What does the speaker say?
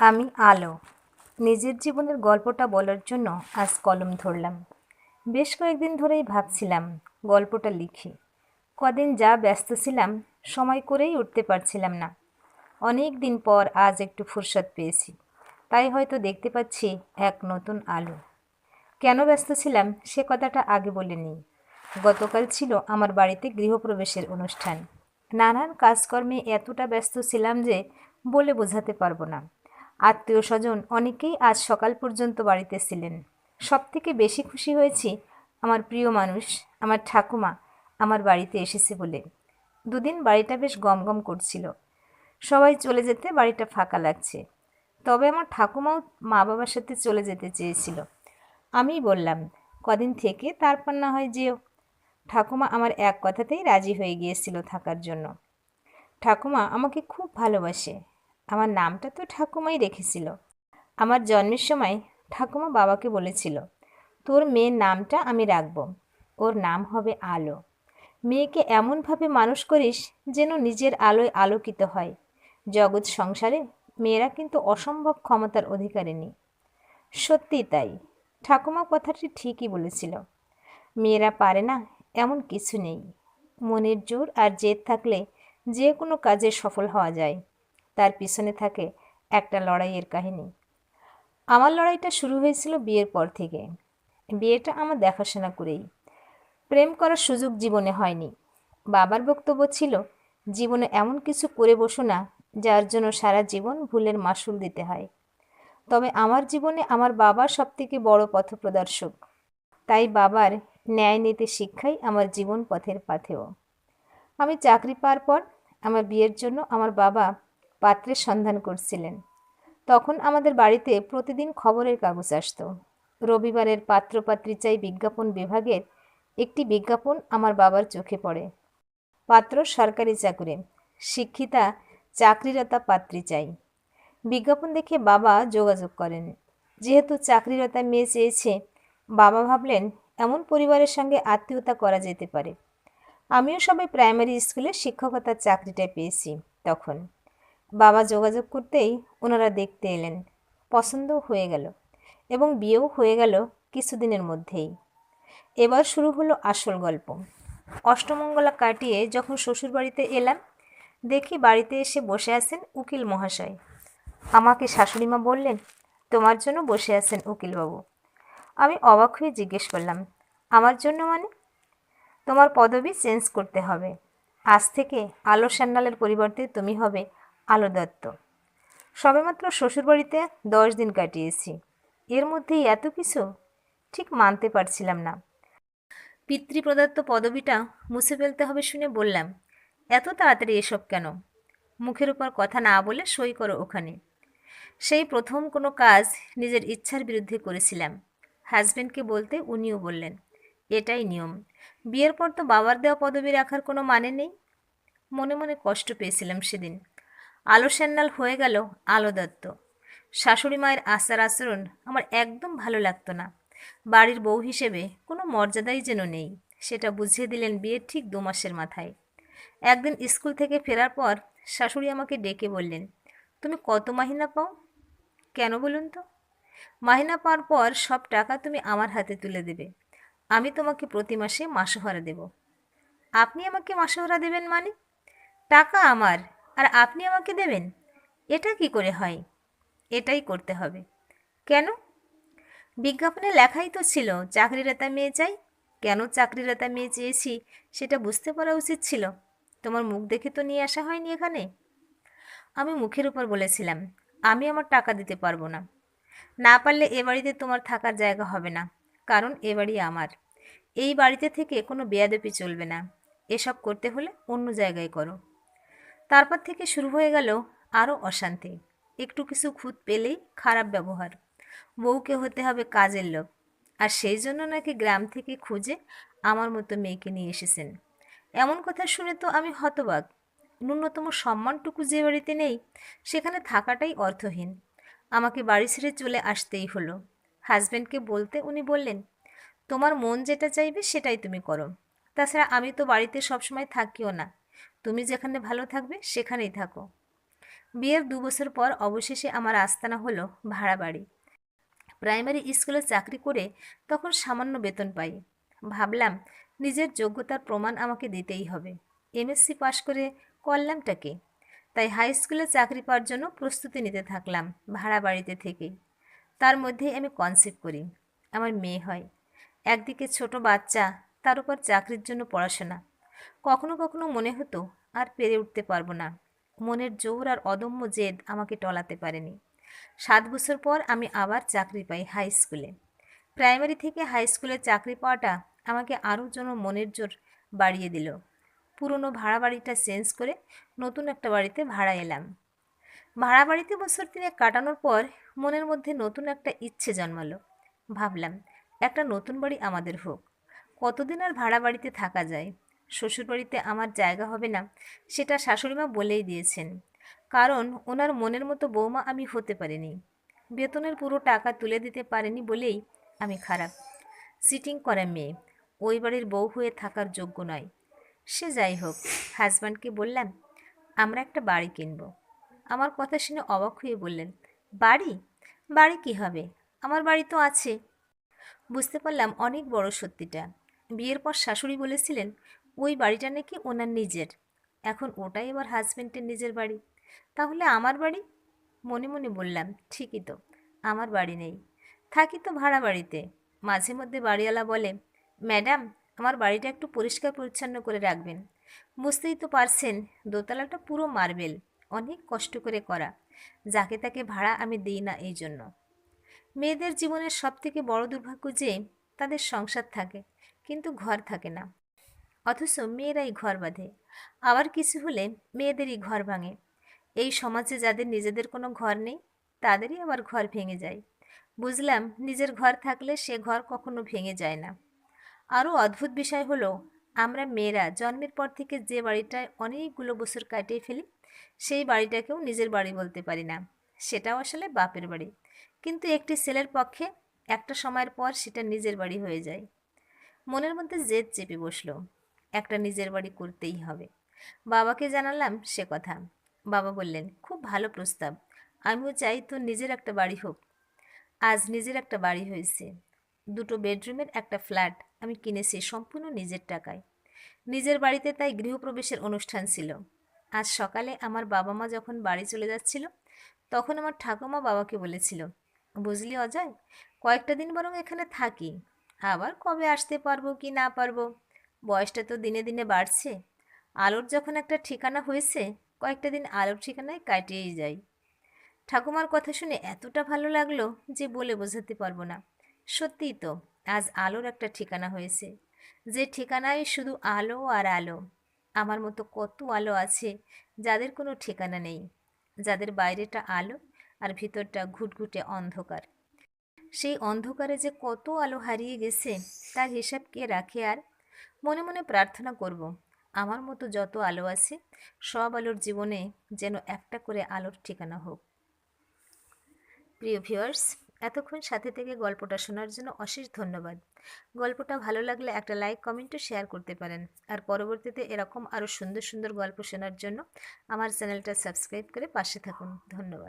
আমি আলো। নিজের জীবনের গল্পটা বলার জন্য আজ কলম ধরলাম। বেশ কয়েকদিন ধরেই ভাবছিলাম গল্পটা লিখি। কদিন যা ব্যস্ত ছিলাম, সময় করেই উঠতে পারছিলাম না। অনেক দিন পর আজ একটু ফুরসত পেয়েছি। তাই হয়তো দেখতে পাচ্ছি এক নতুন আলো। কেন ব্যস্ত ছিলাম সে কথাটা আগে বলে নিই। গতকাল ছিল আমার বাড়িতে গৃহপ্রবেশের অনুষ্ঠান। নানান কাজকর্মে এতটা ব্যস্ত ছিলাম যে বলে বোঝাতে পারব না। আত্মীয় স্বজন অনেকেই আজ সকাল পর্যন্ত বাড়িতে ছিলেন। সব থেকে বেশি খুশি হয়েছি আমার প্রিয় মানুষ, আমার ঠাকুমা আমার বাড়িতে এসেছে বলে। দুদিন বাড়িটা বেশ গমগম করছিল। সবাই চলে যেতে বাড়িটা ফাঁকা লাগছে। তবে আমার ঠাকুমাও মা বাবার সাথে চলে যেতে চেয়েছিল। আমি বললাম, কদিন থেকে? তারপর না হয় যেও। ঠাকুমা আমার এক কথাতেই রাজি হয়ে গিয়েছিল থাকার জন্য। ঠাকুমা আমাকে খুব ভালোবাসে। আমার নামটা তো ঠাকুমাই রেখেছিল। আমার জন্মের সময় ঠাকুমা বাবাকে বলেছিল, তোর মেয়ের নামটা আমি রাখব, ওর নাম হবে আলো। মেয়েকে এমনভাবে মানুষ করিস যেন নিজের আলোয় আলোকিত হয়। জগৎ সংসারে মেয়েরা কিন্তু অসম্ভব ক্ষমতার অধিকারিণী। সত্যি তাই, ঠাকুমা কথাটি ঠিকই বলেছিল। মেয়েরা পারে না, এমন কিছু নেই। মনের জোর আর জেদ থাকলে যে কোনো কাজে সফল হওয়া যায়। তার পিছনে থাকে একটা লড়াইয়ের কাহিনী। আমার লড়াইটা শুরু হয়েছিল বিয়ের পর থেকে। বিয়েটা আমার দেখাশোনা করেই। প্রেম করার সুযোগ জীবনে হয়নি। বাবার বক্তব্য ছিল, জীবনে এমন কিছু করে বসো না, যার জন্য সারা জীবন ভুলের মাসুল দিতে হয়। তবে আমার জীবনে আমার বাবা সবথেকে বড় পথপ্রদর্শক। তাই বাবার ন্যায় নীতি শিক্ষাই আমার জীবন পথের পাথেও আমি চাকরি পাওয়ার পর আমার বিয়ের জন্য আমার বাবা পাত্রের সন্ধান করছিলেন। তখন আমাদের বাড়িতে প্রতিদিন খবরের কাগজ আসতো। রবিবারের পাত্রপাত্রী চাই বিজ্ঞাপন বিভাগের একটি বিজ্ঞাপন আমার বাবার চোখে পড়ে। পাত্র সরকারি চাকুরে, শিক্ষিতা চাকরিরতা পাত্রী চাই বিজ্ঞাপন দেখে বাবা যোগাযোগ করেন। যেহেতু চাকরিরতা মেয়ে চেয়েছে, বাবা ভাবলেন এমন পরিবারের সঙ্গে আত্মীয়তা করা যেতে পারে। আমিও সবাই প্রাইমারি স্কুলে শিক্ষকতার চাকরিটা পেয়েছি তখন। বাবা যোগাযোগ করতেই ওনারা দেখতে এলেন। পছন্দও হয়ে গেল এবং বিয়েও হয়ে গেল কিছুদিনের মধ্যেই। এবার শুরু হলো আসল গল্প। অষ্টমঙ্গলা কাটিয়ে যখন শ্বশুরবাড়িতে এলাম, দেখি বাড়িতে এসে বসে আছেন উকিল মহাশয়। আমাকে শাশুড়িমা বললেন, তোমার জন্য বসে আছেন উকিলবাবু। আমি অবাক হয়ে জিজ্ঞেস করলাম, আমার জন্য মানে? তোমার পদবি চেঞ্জ করতে হবে। আজ থেকে আলো স্যান্ডালের পরিবর্তে তুমি হবে আলো দত্ত সবেমাত্র শ্বশুরবাড়িতে দশ দিন কাটিয়েছি। এর মধ্যেই এত কিছু? ঠিক মানতে পারছিলাম না। পিতৃপ্রদত্ত পদবিটা মুছে ফেলতে হবে শুনে বললাম, এত তাড়াতাড়ি এসব কেন? মুখের উপর কথা না বলে সই করো ওখানে। সেই প্রথম কোনো কাজ নিজের ইচ্ছার বিরুদ্ধে করেছিলাম। হাজব্যান্ডকে বলতে উনিও বললেন, এটাই নিয়ম। বিয়ের পর তো বাবার দেওয়া পদবি রাখার কোনো মানে নেই? মনে মনে কষ্ট পেয়েছিলাম সেদিন। আলো স্যান্নাল হয়ে গেল আলো দত্ত। শাশুড়ি মায়ের আচার আচরণ আমার একদম ভালো লাগতো না। বাড়ির বউ হিসেবে কোনো মর্যাদাই যেন নেই, সেটা বুঝিয়ে দিলেন বিয়ের ঠিক দু মাসের মাথায়। একদিন স্কুল থেকে ফেরার পর শাশুড়ি আমাকে ডেকে বললেন, তুমি কত মাহিনা পাও? কেন বলুন তো? মাহিনা পাওয়ার পর সব টাকা তুমি আমার হাতে তুলে দেবে। আমি তোমাকে প্রতি মাসে মাসোহারা দেব। আপনি আমাকে মাসোহারা দেবেন মানে? টাকা আমার আর আপনি আমাকে দেবেন? এটা কি করে হয়? এটাই করতে হবে। কেন? বিজ্ঞাপনে লেখাই তো ছিল চাকরিরতা মেয়ে চাই কেন চাকরিরতা মেয়ে চেয়েছি, সেটা বুঝতে পারা উচিত ছিল। তোমার মুখ দেখে তো নিয়ে আসা হয়নি এখানে? আমি মুখের উপর বলেছিলাম, আমি আমার টাকা দিতে পারব না। না পারলে এ বাড়িতে তোমার থাকার জায়গা হবে না, কারণ এ বাড়ি আমার। এই বাড়িতে থেকে কোনো বেয়াদপি চলবে না। এসব করতে হলে অন্য জায়গায় করো। তারপর থেকে শুরু হয়ে গেল আরও অশান্তি। একটু কিছু খুঁত পেলেই খারাপ ব্যবহার। বউকে হতে হবে কাজের লোক। আর সেই জন্য নাকি গ্রাম থেকে খুঁজে আমার মতো মেয়েকে নিয়ে এসেছেন। এমন কথা শুনে তো আমি হতবাক। ন্যূনতম সম্মানটুকু যে বাড়িতে নেই, সেখানে থাকাটাই অর্থহীন। আমাকে বাড়ি ছেড়ে চলে আসতেই হলো। হাজব্যান্ডকে বলতে উনি বললেন, তোমার মন যেটা চাইবে সেটাই তুমি করো। তাছাড়া আমি তো বাড়িতে সবসময় থাকিও না। তুমি যেখানে ভালো থাকবে, সেখানেই থাকো। বিয়ের দু বছর পর অবশেষে আমার আস্তানা হলো ভাড়া বাড়ি। প্রাইমারি স্কুলে চাকরি করে তখন সামান্য বেতন পাই। ভাবলাম, নিজের যোগ্যতার প্রমাণ আমাকে দিতেই হবে। এমএসসি পাশ করে করলামটাকে তাই হাই স্কুলে চাকরি পাওয়ার জন্য প্রস্তুতি নিতে থাকলাম ভাড়া বাড়িতে থেকেই। তার মধ্যেই আমি কনসেপ্ট করি। আমার মেয়ে হয়। একদিকে ছোট বাচ্চা, তার উপর চাকরির জন্য পড়াশোনা। কখনো কখনো মনে হতো আর পেরে উঠতে পারব না। মনের জোর আর অদম্য জেদ আমাকে টলাতে পারেনি। সাত বছর পর আমি আবার চাকরি পাই হাই স্কুলে। প্রাইমারি থেকে হাই স্কুলে চাকরি পাওয়াটা আমাকে আরও যেন মনের জোর বাড়িয়ে দিল। পুরনো ভাড়া বাড়িটা চেঞ্জ করে নতুন একটা বাড়িতে ভাড়া এলাম। ভাড়া বাড়িতে বছর তিনেক কাটানোর পর মনের মধ্যে নতুন একটা ইচ্ছে জন্মালো। ভাবলাম, একটা নতুন বাড়ি আমাদের হোক। কতদিন আর ভাড়া বাড়িতে থাকা যায়? শ্বশুরবাড়িতে আমার জায়গা হবে না, সেটা শাশুড়িমা বলেই দিয়েছেন। কারণ ওনার মনের মতো বৌমা আমি হতে পারিনি। বেতনের পুরো টাকা তুলে দিতে পারেনি বলেই আমি খারাপ। সিটিং করে মেয়ে, ওই বাড়ির বউ হয়ে থাকার যোগ্য নয়। সে যাই হোক হাজব্যান্ডকে বললাম, আমরা একটা বাড়ি কিনবো। আমার কথা শুনে অবাক হয়ে বললেন, বাড়ি? বাড়ি কি হবে? আমার বাড়ি তো আছে। বুঝতে পারলাম অনেক বড় সত্যিটা। বিয়ের পর শাশুড়ি বলেছিলেন ওই বাড়িটা নাকি ওনার নিজের। এখন ওটাই এবার হাজব্যান্ডের নিজের বাড়ি। তাহলে আমার বাড়ি? মনে মনে বললাম, ঠিকই তো, আমার বাড়ি নেই। থাকি তো ভাড়া বাড়িতে। মাঝে মধ্যে বাড়িওয়ালা বলে, ম্যাডাম, আমার বাড়িটা একটু পরিষ্কার পরিচ্ছন্ন করে রাখবেন। বুঝতেই তো পারছেন, দোতলাটা পুরো মার্বেল, অনেক কষ্ট করে করা। যাকে তাকে ভাড়া আমি দিই না এই জন্য। মেয়েদের জীবনের সবথেকে বড় দুর্ভাগ্য যে, তাদের সংসার থাকে, কিন্তু ঘর থাকে না। অথচ মেয়েরাই ঘর বাঁধে। আবার কিছু হলে মেয়েদেরই ঘর ভাঙে। এই সমাজে যাদের নিজেদের কোনো ঘর নেই, তাদেরই আবার ঘর ভেঙে যায়। বুঝলাম, নিজের ঘর থাকলে সে ঘর কখনো ভেঙে যায় না। আরও অদ্ভুত বিষয় হলো, আমরা মেয়েরা জন্মের পর থেকে যে বাড়িটায় অনেকগুলো বছর কাটিয়ে ফেলি, সেই বাড়িটাকেও নিজের বাড়ি বলতে পারি না। সেটাও আসলে বাপের বাড়ি। কিন্তু একটি ছেলের পক্ষে একটা সময়ের পর সেটা নিজের বাড়ি হয়ে যায়। মনের মধ্যে জেদ চেপে বসল। একটা নিজের বাড়ি করতেই হবে। বাবাকে জানালাম সে কথা। বাবা বললেন, খুব ভালো প্রস্তাব। আমিও চাই তো নিজের একটা বাড়ি হোক। আজ নিজের একটা বাড়ি হয়েছে। দুটো বেডরুমের একটা ফ্ল্যাট আমি কিনেছি সম্পূর্ণ নিজের টাকায়। নিজের বাড়িতে তাই গৃহপ্রবেশের অনুষ্ঠান ছিল। আজ সকালে আমার বাবা মা যখন বাড়ি চলে যাচ্ছিল, তখন আমার ঠাকুমা বাবাকে বলেছিল, বুঝলি অজয়, কয়েকটা দিন বরং এখানে থাকি। আবার কবে আসতে পারব কি না পারব? বয়সটা তো দিনে দিনে বাড়ছে। আলোর যখন একটা ঠিকানা হয়েছে, কয়েকটা দিন আলোর ঠিকানায় কাটিয়েই যাই। ঠাকুমার কথা শুনে এতটা ভালো লাগল যে বলে বোঝাতে পারব না। সত্যিই তো, আজ আলোর একটা ঠিকানা হয়েছে। যে ঠিকানায় শুধু আলো আর আলো। আমার মতো কত আলো আছে, যাদের কোনো ঠিকানা নেই। যাদের বাইরেটা আলো আর ভিতরটা ঘুটঘুটে অন্ধকার। সেই অন্ধকারে যে কত আলো হারিয়ে গেছে, তার হিসাব কে রাখে আর মনে মনে প্রার্থনা করব, আমার মতো যত আলো আছে, সব আলোর জীবনে যেন একটা করে আলোর ঠিকানা হোক। প্রিয় ভিউয়ার্স, এতক্ষণ সাথে থেকে গল্পটা শোনার জন্য অশেষ ধন্যবাদ। গল্পটা ভালো লাগলে একটা লাইক কমেন্টও শেয়ার করতে পারেন। আর পরবর্তীতে এরকম আরও সুন্দর সুন্দর গল্প শোনার জন্য আমার চ্যানেলটা সাবস্ক্রাইব করে পাশে থাকুন। ধন্যবাদ।